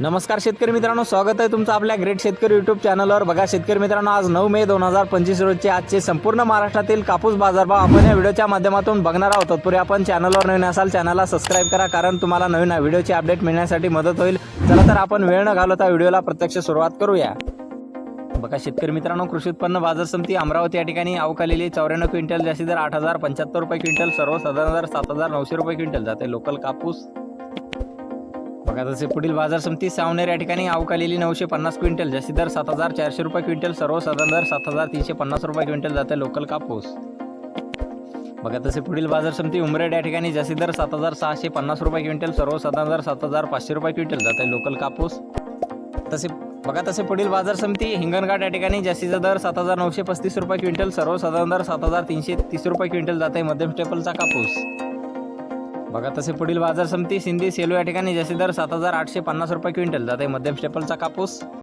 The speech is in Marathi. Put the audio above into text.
नमस्कार शेतकरी मित्रांनो स्वागत आहे तुमचं आपल्या ग्रेट शेतकरी युट्यूब चॅनलवर बघा शेतकरी मित्रांनो आज नऊ मे दोन हजार पंचवीस रोजचे आजचे संपूर्ण महाराष्ट्रातील कापूस बाजारभाव आपण या व्हिडिओच्या माध्यमातून बघणार आहोत. तत्पूर्वी आपण चॅनलवर नवीन असाल चॅनलला सबस्क्राईब करा कारण तुम्हाला नवीन व्हिडिओची अपडेट मिळण्यासाठी मदत होईल. चला तर आपण वेळ न घालवता व्हिडिओला प्रत्यक्ष सुरुवात करूया. बघा शेतकरी मित्रांनो कृषी उत्पन्न बाजार समिती अमरावती या ठिकाणी अवकालेली चौऱ्याण्णव क्विंटल जास्ती दर आठ हजार पंच्याहत्तर रुपये क्विंटल सर्वसाधारण दर सात हजार नऊशे रुपये क्विंटल जाते. लोकल कापूस बघा तसे पुढील बाजार समिती सावनेर या ठिकाणी अवकालेली नऊशे पन्नास क्विंटल जास्ती दर सात हजार चारशे रुपये क्विंटल सर्वसाधारण दर सात हजार तीनशे पन्नास रुपये क्विंटल जाते लोकल कापूस. बघा तसे पुढील बाजार समिती उमरेड या ठिकाणी जास्ती दर सात हजार सहाशे पन्नास रुपये क्विंटल सर्वसाधारण दर सात हजार पाचशे रुपये क्विंटल जाते लोकल कापूस. तसे बघा तसे पुढील बाजार समिती हिंगणघाट या ठिकाणी जास्तीचा दर सात हजार नऊशे पस्तीस रुपये क्विंटल सर्वसाधारण दर सात हजार तीनशे तीस रुपये क्विंटल जाते मध्यम स्टेपलचा कापूस. बघा तसे पुढील बाजार समिती सिंधी सेलू या ठिकाणी जसे दर सात हजार आठशे पन्नास रुपये क्विंटल जाते. मध्यम स्टेपलचा कापूस.